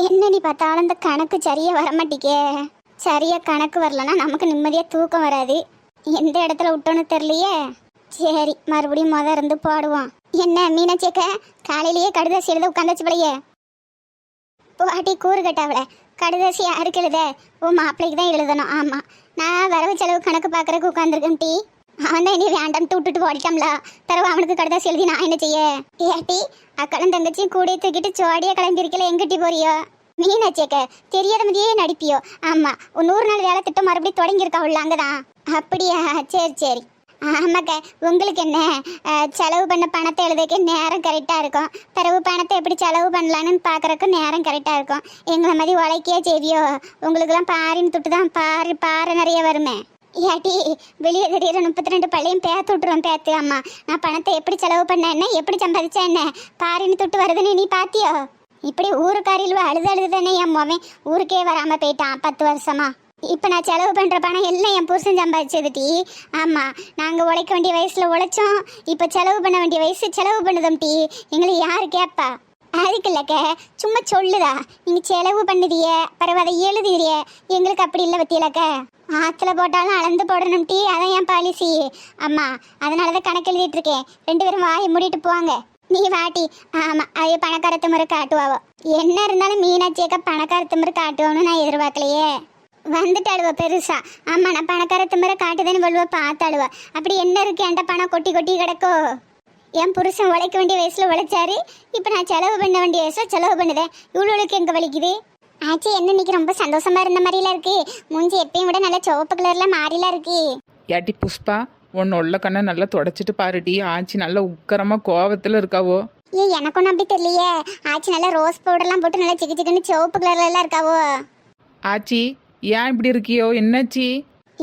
என்னடி பார்த்தாலும் இந்த கணக்கு சரியாக வர மாட்டிக்கே கணக்கு வரலன்னா நமக்கு நிம்மதியாக தூக்கம் வராது. எந்த இடத்துல விட்டோன்னு தெரியலையே. சரி மறுபடியும் முத இருந்து போடுவோம். என்ன மீனாட்சியக்க காலையிலேயே கடுதாசி எழுத உட்காந்துச்சு பிள்ளையே பாட்டி கூறு கட்டாவல. கடுதாசி யாருக்கு எழுத உன் மாப்பிள்ளைக்கு தான் எழுதணும். ஆமாம் நான் வரவு செலவு கணக்கு பார்க்குறக்கு உட்காந்துருக்கேன் டீ. அவன் தான் வேண்டாம் விட்டுட்டு ஓடிட்டாம்ல. பிறகு அவனுக்கு கடைதான் செலுத்தி நான் என்ன செய்ய? ஏட்டி அக்களும் தங்கச்சியும் கூட தூக்கிட்டு சோடியா கிளம்பியிருக்கல எங்கிட்டி போறியோ? மீனாச்சேக்க தெரியாத மாதிரியே நடிப்பியோ? ஆமா ஒரு நூறு நாள் வேலை திட்டம் மறுபடியும் தொடங்கியிருக்கா உள்ள அங்கதான். அப்படியா? சரி சரி. ஆமாக்கா உங்களுக்கு என்ன? செலவு பண்ண பணத்தை எழுதுக்கு நேரம் கரெக்டாக இருக்கும். பிறகு பணத்தை எப்படி செலவு பண்ணலான்னு பார்க்குறக்கு நேரம் கரெக்டாக இருக்கும். எங்களை மாதிரி உழைக்கியே செய்வியோ? உங்களுக்கெல்லாம் பாரின்னு தொட்டு தான் பாரு பாறை நிறைய வருமே. ஏட்டி வெளியே தெரியுற முப்பத்தி ரெண்டு பள்ளியும் பேத்து விட்டுருவோம் பேத்து. அம்மா நான் பணத்தை எப்படி செலவு பண்ண என்ன எப்படி சம்பாதிச்சேன் என்ன? பாரின்னு தொட்டு வருதுன்னு நீ பாத்தியோ? இப்படி ஊருக்காரில் அழுது அழுது தானே என் மோவன்? ஊருக்கே வராமல் போயிட்டான் பத்து வருஷமா. இப்போ நான் செலவு பண்ணுற பணம் எல்லாம் என் புருஷன் சம்பாதிச்சது டி. ஆமாம் நாங்கள் உழைக்க வேண்டிய வயசில் உழைச்சோம் இப்போ செலவு பண்ண வேண்டிய வயசு செலவு பண்ணுதோம் டி. எங்களை யார் கேட்பா அதுக்கு இல்லைக்க சும்மா சொல்லுதா நீங்கள் செலவு பண்ணுதிய பரவாயில்ல எழுதுதிய. எங்களுக்கு அப்படி இல்லை பற்றியலக்க ஆற்றுல போட்டாலும் அளந்து போடணும் டீ அதான் என் பாலிசி அம்மா அதனால தான் கணக்கு எழுதிட்டு இருக்கேன். ரெண்டு பேரும் வாயை மூடிட்டு போவாங்க நீ வாட்டி. ஆமாம் அது பணக்காரத்து முறை காட்டுவாவோ. என்ன இருந்தாலும் மீனாட்சியக்கா பணக்காரத்து முறை காட்டுவோம்னு நான் எதிர்பார்க்கலையே. வந்துட்டாளுவ பெருசா. ஆமா நான் பணக்காரத்து முறை காட்டுதேன்னு சொல்லுவ பார்த்தாளுவ. அப்படி என்ன இருக்கு என்கிட்ட பணம் கொட்டி கொட்டி கிடக்கோ? என் புருஷன் உழைக்க வேண்டிய வயசுல உழைச்சாரு. இப்போ நான் செலவு பண்ண வேண்டிய வயசுல செலவு பண்ணுதேன் இவ்வளோளுக்கு எங்க வலிக்குது? ஆச்சி என்ன இன்னைக்கு ரொம்ப சந்தோஷமா இருந்த மாதிரிலாம் இருக்கு. மூஞ்சி எப்பயும் விட நல்ல சிவப்பு கலர்ல மாறிலாம் இருக்கு. ஏட்டி புஷ்பா உன் உள்ள கண்ணை நல்லா தொடச்சிட்டு பாருடி. ஆச்சி நல்லா உக்கரமா கோவத்துல இருக்காவோ. ஏ எனக்கு ஒன்றும் அப்படி தெரியலையே. ஆச்சி நல்லா ரோஸ் பவுடர்லாம் போட்டு நல்லா சிக்கு சிக்குன்னு சிவப்பு கலர்ல எல்லாம் இருக்காவோ. ஆச்சி ஏன் இப்படி இருக்கியோ? என்னாச்சி?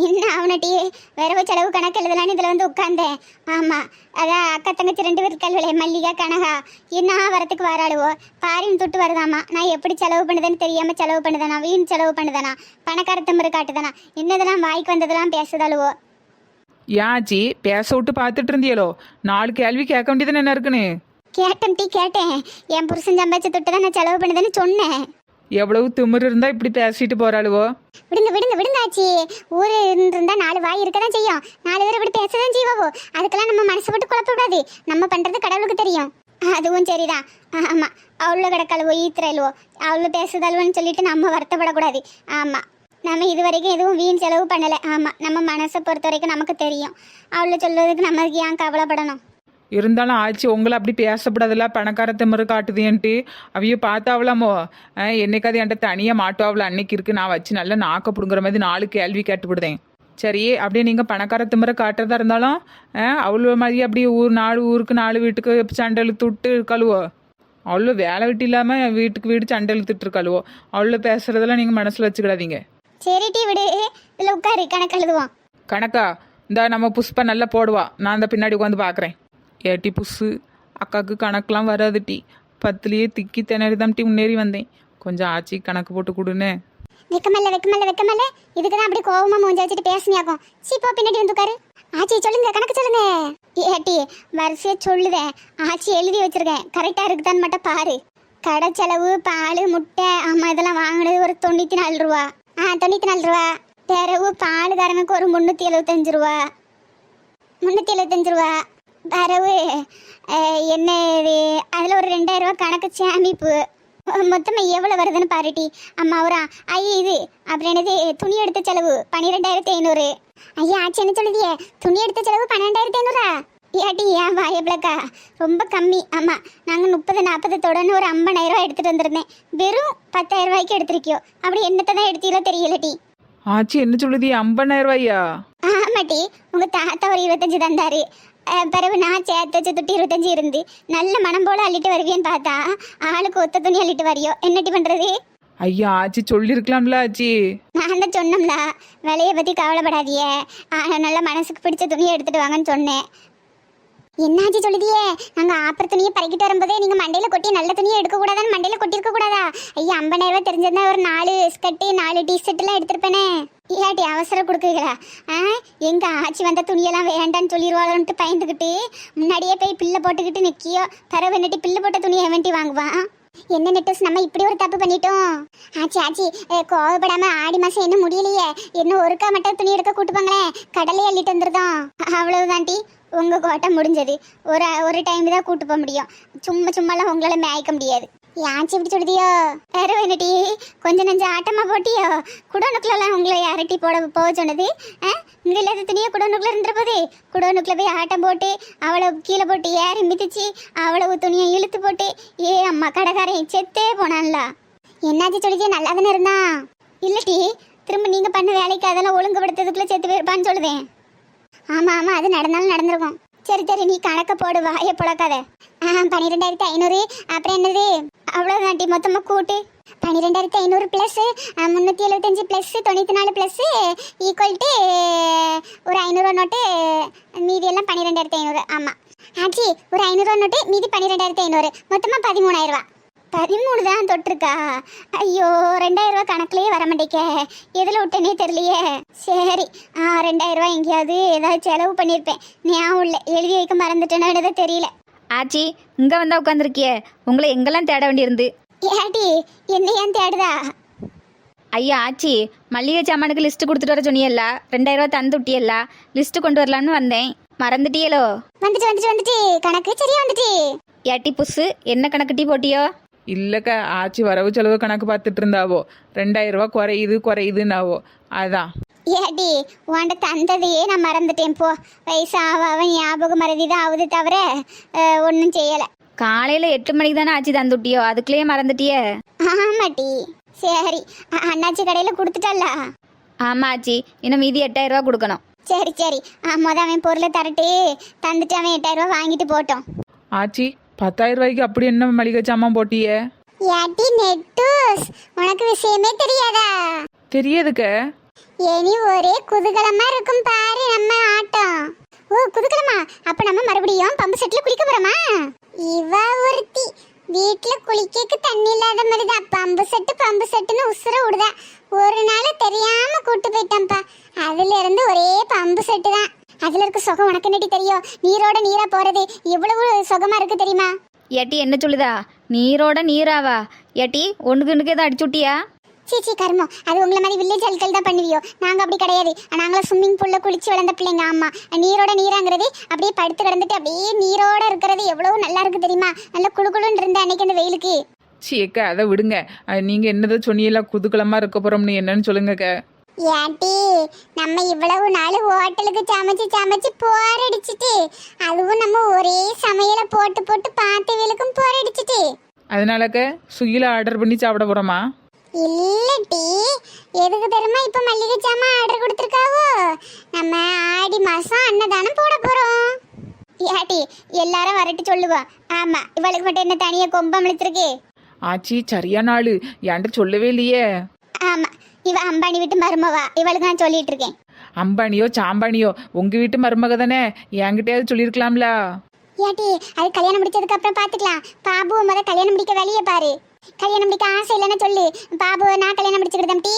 என்ன அவனட்டி வரவு செலவு கணக்கு எழுதலான்னு இதில் வந்து உட்காந்தேன் ஆமாம் அதான் அக்கா தங்கச்சி ரெண்டு பேர் கல்விலே மல்லிகா கனகா. என்ன வரத்துக்கு வராளுவோ? பாரின் தொட்டு வருதாமா? நான் எப்படி செலவு பண்ணுதேன்னு தெரியாம செலவு பண்ணுதானா? வீண் செலவு பண்ணுதானா? பணக்கார திமிரு காட்டுதானா? என்னதெல்லாம் வாய்க்கு வந்ததெல்லாம் பேசுதாளுவோ? ஏன் ஆச்சி பேச விட்டு பார்த்துட்டு இருந்தியலோ? நாலு கேள்வி கேட்க வேண்டியது என்ன இருக்குன்னு? கேட்டேன் டீ கேட்டேன். என் புருஷன் சம்பாதிச்ச தொட்டு தான் நான் செலவு பண்ணுதேன்னு சொன்னேன். எவ்வளவு திமிரு இருந்தா இப்படி பேசிட்டு போறாளுவோ? விடுங்க விடுங்க விடுங்க ஆச்சி. ஊரு இருந்தா நாலு வாய் இருக்க தான் செய்யும். நாலு பேர் இப்படி பேச தான் செய்வாவோ? அதுக்கெல்லாம் நம்ம மனசு போட்டு குழப்ப கூடாது. நம்ம பண்றது கடவுளுக்கு தெரியும். அதுவும் சரிதான். ஆமா. அவ்வளோ கிடக்கழுவோ ஈத்துறலுவோ அவ்வளோ பேசுதல்வோன்னு சொல்லிட்டு நம்ம வருத்தப்படக்கூடாது. ஆமா. நம்ம இது வரைக்கும் எதுவும் வீண் செலவு பண்ணலை. ஆமாம் நம்ம மனசை பொறுத்த வரைக்கும் நமக்கு தெரியும். அவ்வளோ சொல்றதுக்கு நமக்கு ஏன் கவலைப்படணும்? இருந்தாலும் ஆச்சி உங்களை அப்படி பேசப்படாதுல பணக்கார திமிரு காட்டுதேன்ட்டு. அவைய பார்த்தாவலாமோ என்னைக்காவது என்கிட்ட தனியாக மாட்டுவாவில் அன்னைக்கு இருக்கு நான் வச்சு நல்லா நாக்க பிடுங்குற மாதிரி நாலு கேள்வி கேட்டுவிடுதேன் சரி அப்படியே நீங்கள் பணக்கார திமிரை காட்டுறதா இருந்தாலும் அவ்வளோ மாதிரி அப்படி ஊர் நாலு ஊருக்கு நாலு வீட்டுக்கு சண்டை இழுத்துட்டு இருக்காளுவோ அவ்வளோ வேலை விட்டு இல்லாமல் வீட்டுக்கு வீடு சண்டை இழுத்துட்டு இருக்காளுவோ அவ்வளோ பேசுறதெல்லாம் நீங்கள் மனசில் வச்சுக்கிடாதீங்க. சரி டீ விடு. இல்லை உட்காரு கணக்கு எழுதுவோம். கணக்கா? இந்த நம்ம புஷ்பா நல்லா போடுவா. நான் அந்த பின்னாடி உட்காந்து பார்க்குறேன் ஏட்டி புஸ்ஸு அக்காவுக்கு கணக்கெலாம் வராது டி. பத்துலேயே திக்கி திணறி தான் டி முன்னேறி வந்தேன். கொஞ்சம் ஆச்சி கணக்கு போட்டு கொடுன்னு. வெக்கமல்ல வெக்கமல்ல வெக்கமல்ல. இதுக்கு தான் அப்படி கோவமா மூஞ்சி வச்சுட்டு பேசுனியாக்கும். சீப்பா பின்னாடி வந்து உட்காரு. ஆச்சி சொல்லுங்க கணக்கு சொல்லுங்க. ஏட்டி வரிசையா சொல்லுதேன் ஆச்சி எழுதி வச்சிருக்கேன். கரெக்டா இருக்குதான்னு மட்டும் பாரு. கடை செலவு பால் முட்டை ஆமா இதெல்லாம் வாங்கினது ஒரு தொண்ணூத்தி நாலு ரூபா. ஆ தொண்ணூத்தி நாலு ரூபா. பிறகு பால் காரனுக்கு ஒரு முந்நூற்றி எழுபத்தஞ்சு ரூபா. முந்நூற்றி எழுபத்தஞ்சு ரூபா. அஹ், என்ன இது? அதில் ஒரு ரெண்டாயிரம் ரூபா கணக்கு சேமிப்பு. மொத்தமாக எவ்வளோ வருதுன்னு பாருட்டி அம்மா ஒரு ஐயா இது. அப்புறம் என்னது? துணி எடுத்த செலவு பன்னிரெண்டாயிரத்தி ஐநூறு. ஐயா ஆச்சு என்ன சொல்லுதியே? துணி எடுத்த செலவு பன்னெண்டாயிரத்தி ஐநூறா? ஏட்டி ஏன் வாயப்பிளக்கா ரொம்ப கம்மி. ஆமாம் நாங்கள் முப்பது நாற்பது தொடர்ந்து ஒரு ஐம்பதாயிரம் ரூபா எடுத்துகிட்டு வந்திருந்தேன். வெறும் பத்தாயிரம் ரூபாய்க்கு எடுத்திருக்கியோ? அப்படி என்னத்தை தான் எடுத்தீங்களோ தெரியலட்டி ஆச்சி என்ன சொல்லுது ஐம்பதாயிரம் ரூபாயா? ஆமாட்டி உங்க தாத்தா ஒரு இருபத்தஞ்சு தந்தாரு. பிறகு நான் சேர்த்து வச்ச துட்டி இருபத்தஞ்சு இருந்து நல்ல மனம் போல அள்ளிட்டு வருவியன்னு பார்த்தா ஆளுக்கு ஒத்த துணி அள்ளிட்டு வரியோ? என்னட்டி பண்றது? ஐயா ஆச்சி சொல்லியிருக்கலாம்ல ஆச்சி. நான் தான் சொன்னோம்ல விலையை பத்தி கவலைப்படாதிய நல்ல மனசுக்கு பிடிச்ச துணியை எடுத்துட்டு வாங்கன்னு சொன்னேன். என்னாச்சு சொல்லுதியே? நாங்க ஆப்பர் துணியை பறக்கிட்டு வரும்போதே நீங்க மண்டையில கொட்டி நல்ல துணியை எடுக்க கூடாதான்னு மண்டையில கொட்டிருக்க கூடாதா ஐயா ஐம்பதாயிரம் ரூபாய் தெரிஞ்சிருந்தா ஒரு நாலு ஸ்கர்ட்டு நாலு டி எல்லாம் எடுத்திருப்பேனே. இல்லாட்டி அவசரம் கொடுக்குறீங்களா? ஆ? எங்க ஆச்சி வந்த துணியெல்லாம் வேண்டான்னு சொல்லிடுவாங்கன்ட்டு பயந்துக்கிட்டு முன்னாடியே போய் பில்லை போட்டுக்கிட்டு நிக்கியோ? பிறகு வந்துட்டு பில்லு போட்ட துணியை வேண்டி வாங்குவான்? என்ன நெட்டஸ் நம்ம இப்படி ஒரு தப்பு பண்ணிட்டோம். ஆச்சி ஆச்சி கோவப்படாம ஆடி மாசம் இன்னும் முடியலையே. இன்னும் ஒருக்கா மட்டும் துணி எடுக்க கூட்டு போங்களேன் கடலே அள்ளிட்டு வந்துருதோம் அவ்வளவுதான்டி உங்க கோட்டை முடிஞ்சது. ஒரு ஒரு டைம் தான் கூட்டு போக முடியும். சும்மா சும்மாலாம் உங்களால மேய்க்க முடியாது. யாச்சி இப்படி சொல்லுதியோ? வேற என்னடி கொஞ்சம் நஞ்சம் ஆட்டமா போட்டியோ? குடோனுக்குலாம் உங்களை அரட்டி போட போக சொன்னது இங்க இல்லாத துணியை குடோனுக்குள்ள இருந்துற போது குடோனுக்குள்ள போய் ஆட்டம் போட்டு அவளை கீழே போட்டு ஏறி மிதிச்சு அவ்வளவு துணியை இழுத்து போட்டு ஏ அம்மா கடைக்காரன் செத்தே போனான்ல. என்னாச்சு சொல்லிச்சு நல்லா தானே இருந்தான் இல்லட்டி திரும்ப நீங்க பண்ண வேலைக்கு அதெல்லாம் ஒழுங்குபடுத்துறதுக்குள்ள செத்து போயிருப்பான்னு சொல்லுதேன். ஆமா ஆமா அது நடந்தாலும் நடந்திருக்கும். சரி சரி நீ கணக்க போடு வாயை புழக்காத. பன்னிரெண்டாயிரத்தி ஐநூறு அப்புறம் என்னது? அவ்வளோதான் டி மொத்தமாக கூட்டு. பன்னிரெண்டாயிரத்தி ஐநூறு ப்ளஸ் முந்நூற்றி எழுபத்தஞ்சு ப்ளஸ் தொண்ணூற்றி நாலு ப்ளஸ் ஈக்குவல் டு ஒரு ஐநூறுவா நோட்டு மீதி எல்லாம் பன்னிரெண்டாயிரத்தி ஐநூறு. ஆமாம் ஆச்சி ஒரு ஐநூறுவா நோட்டு மீதி பன்னிரெண்டாயிரத்தி ஐநூறு. மொத்தமாக பதிமூணாயிரரூவா பதிமூணு தான் தொட்டிருக்கா? ஐயோ ரெண்டாயிரம் ரூபாய் கணக்குலயே வர மாட்டேக்க. எதில் விட்டேனே தெரியலையே. சரி ஆ ரெண்டாயிரம் ரூபாய் எங்கேயாவது ஏதாவது செலவு பண்ணியிருப்பேன். ஞாபகம் இல்லை எழுதி வைக்க மறந்துட்டேன்னு தெரியல. ஆச்சி இங்கே வந்தா உட்காந்துருக்கியே உங்களை எங்கெல்லாம் தேட வேண்டியிருந்து? ஏடி என்ன ஏன் தேடுதா? ஐயா ஆச்சி மல்லிகை சாமானுக்கு லிஸ்ட் கொடுத்துட்டு வர சொன்னியல்ல? ரெண்டாயிரம் ரூபா தந்து விட்டியல்ல? லிஸ்ட் கொண்டு வரலாம்னு வந்தேன். மறந்துட்டியலோ? வந்துட்டு வந்துட்டு வந்துட்டு கணக்கு சரியா வந்துட்டு ஏட்டி புஸ்ஸு என்ன கணக்கு டீ போட்டியோ? இல்லைக்கா ஆச்சி வரவு செலவு கணக்கு பார்த்துட்டு இருந்தாவோ? ரெண்டாயிரம் ரூபா குறையுது குறையுதுன்னாவோ? அதான். ஏடி உன்ட தந்ததையே நான் மறந்துட்டேன் போ. வயசாக அவன் ஞாபகம் மறதி தான் ஆகுது தவிர ஒன்றும் செய்யலை. காலையில் எட்டு மணிக்கு தானே ஆச்சி தந்து விட்டியோ அதுக்குள்ளேயே மறந்துட்டியே. ஆமாட்டி சரி அண்ணாச்சி கடையில் கொடுத்துட்டல்ல ஆமாம் ஆச்சி இன்னும் மீதி எட்டாயிரம் ரூபா கொடுக்கணும். சரி சரி. ஆ, முத அவன் பொருளை தரட்டு தந்துட்டு அவன் எட்டாயிரம் ரூபாய் வாங்கிட்டு போட்டோம். ஆச்சி பத்தாயிரம் ரூபாய்க்கு அப்படி என்ன மளிகை சாமான் போட்டியே? ஏட்டி நெட்டூஸ் உனக்கு விஷயமே தெரியாதா? தெரியாதுக்க. இனி ஒரே குதூகலமா இருக்கும் பாரு நம்ம ஆட்டம். ஓ குதூகலமா? அப்ப நம்ம மறுபடியும் பம்பு செட்ல குளிக்க போறோமா? இவ ஒருத்தி. வீட்ல குளிக்கக்கு தண்ணி இல்லாத மாதிரி தான் பம்பு செட்டு பம்பு செட்டுன்னு உசுர விடுதா. ஒரு நாள் தெரியாம கூட்டு போயிட்டேன்ப்பா. அதுல இருந்து ஒரே பம்பு செட்டு தான் அதுல இருக்க சுகம் உனக்கு என்னடி தெரியும்? நீரோட நீரா போறது எவ்வளவு சுகமா இருக்கு தெரியுமா? ஏட்டி என்ன சொல்லுதா? நீரோட நீராவா? ஏட்டி ஒன்றுக்கு ஒன்றுக்கு எதுவும் அடிச்சு விட்டியா சீச்சி கர்மம் அது உங்களை மாதிரி வில்லேஜ் ஆட்கள் தான் பண்ணுவியோ? நாங்க அப்படி கிடையாது. நாங்களாம் ஸ்விம்மிங் பூல்ல குளிச்சு வளர்ந்த பிள்ளைங்க ஆமா. நீரோட நீராங்கிறது அப்படியே படுத்து கிடந்துட்டு அப்படியே நீரோட இருக்கிறது எவ்வளவு நல்லா இருக்கு தெரியுமா? நல்ல குளு குளுன்னு இருந்த அன்னைக்கு அந்த வெயிலுக்கு. சி அக்கா அதை விடுங்க. அஹ், நீங்க என்னதை சொன்னீங்களா குதூகலமா இருக்க போறோம்னு என்னன்னு சொல்லுங்கக்க. ஏன்டி நம்ம இவ்வளவு நாள் ஹோட்டலுக்கு சமைச்சு சமைச்சு போர் அடிச்சிட்டு அதுவும் நம்ம ஒரே சமையலை போட்டு போட்டு பார்த்து வேலுக்கும் போர் அடிச்சிட்டு அதனாலக்க சுகில ஆர்டர் பண்ணி சாப்பிட போறோமா? இல்லட்டி எதுக்கு தெரியுமா இப்ப மல்லிகை சாமான் ஆர்டர் கொடுத்துருக்காவோ? நம்ம ஆடி மாசம் அன்னதானம் போட போறோம். ஏட்டி எல்லாரும் வரட்டு சொல்லுவோம் ஆமா இவளுக்கு மட்டும் என்ன தனியா கொம்பம் இழுத்துருக்கு ஆச்சி சரியான ஆளு என்கிட்ட சொல்லவே இல்லையே. இவ அம்பானி விட்டு மருமவா. இவளுக்கு நான் சொல்லிட்டு இருக்கேன் அம்பானியோ சாம்பானியோ உங்க வீட்டு மருமக தானே? என்கிட்டயாவது சொல்லியிருக்கலாம்ல. ஏட்டி அது கல்யாணம் முடிச்சதுக்கு அப்புறம் பாத்துக்கலாம் பாபுவை முத கல்யாணம் முடிக்க வெளியே பாரு. கல்யாணம் முடிக்க ஆசை இல்லைன்னு சொல்லு. பாபுவை நான் கல்யாணம் முடிச்சுக்கிட்டேன் டீ.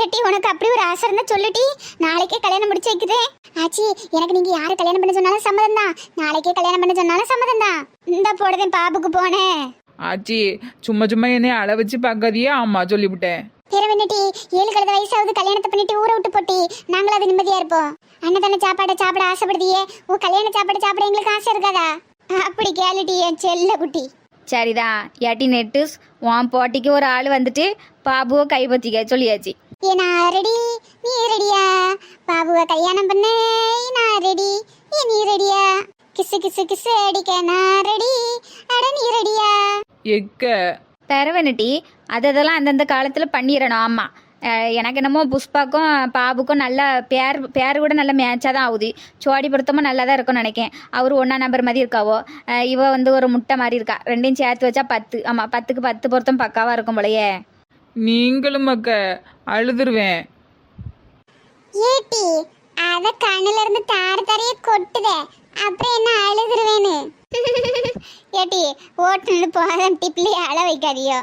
ஏட்டி உனக்கு அப்படி ஒரு ஆசை இருந்தா சொல்லுடி நாளைக்கே கல்யாணம் முடிச்சு வைக்குதே. ஆச்சி எனக்கு நீங்க யாரை கல்யாணம் பண்ண சொன்னாலும் சம்மதம் தான். நாளைக்கே கல்யாணம் பண்ண சொன்னாலும் சம்மதம் தான். இந்த போடுதேன் பாபுக்கு போனேன். ஆச்சி சும்மா சும்மா என்னைய அள வச்சு பார்க்காதியே. ஆமா சொல்லிவிட்டேன். பிறவன்னிட்டி ஏழு கழுத வயசாவது கல்யாணத்தை பண்ணிட்டு ஊரை விட்டு போட்டி. நாங்களும் அது நிம்மதியா இருப்போம். அன்னதான சாப்பாடை சாப்பிட ஆசைப்படுதியே? ஓ கல்யாண சாப்பாடு சாப்பிட எங்களுக்கு ஆசை இருக்காதா? அப்படி கேளுடி என் செல்ல குட்டி. சரிதான் ஏட்டி நெட்டுஸ் உன் போட்டிக்கு ஒரு ஆள் வந்துட்டு பாபுவை கைப்பற்றிக்க சொல்லியாச்சு. ஏ நான் ரெடி நீ ரெடியா பாபுவை கல்யாணம் பண்ண நான் ரெடி ஏ நீ ரெடியா கிசு கிசு கிசு அடிக்க நான் ரெடி அட நீ ரெடியா எக்க தரவனட்டி அது அதெல்லாம் அந்தந்த காலத்தில் பண்ணிடணும் ஆமாம் எனக்கு என்னமோ புஷ்பாக்கும் பாபுக்கும் நல்ல பேர் பேர் கூட நல்ல மேட்சாக தான் ஆகுது. சோடி பொருத்தமும் நல்லா தான் இருக்கும்னு நினைக்கேன். அவர் ஒன்றா நம்பர் மாதிரி இருக்காவோ. இவ வந்து ஒரு முட்டை மாதிரி இருக்கா. ரெண்டையும் சேர்த்து வச்சா பத்து. ஆமாம் பத்துக்கு பத்து பொருத்தம் பக்காவாக இருக்கும் போலயே. நீங்களும் அக்க அழுதுருவேன். ஏட்டி அத கண்ணுல இருந்து தார தாரைய கொட்டுதே. அப்புறம் என்ன அழுதுருவேன்னு? ஏட்டி ஓட்டுன்னு போதும் டிப்லேயே அழ வைக்காதியோ.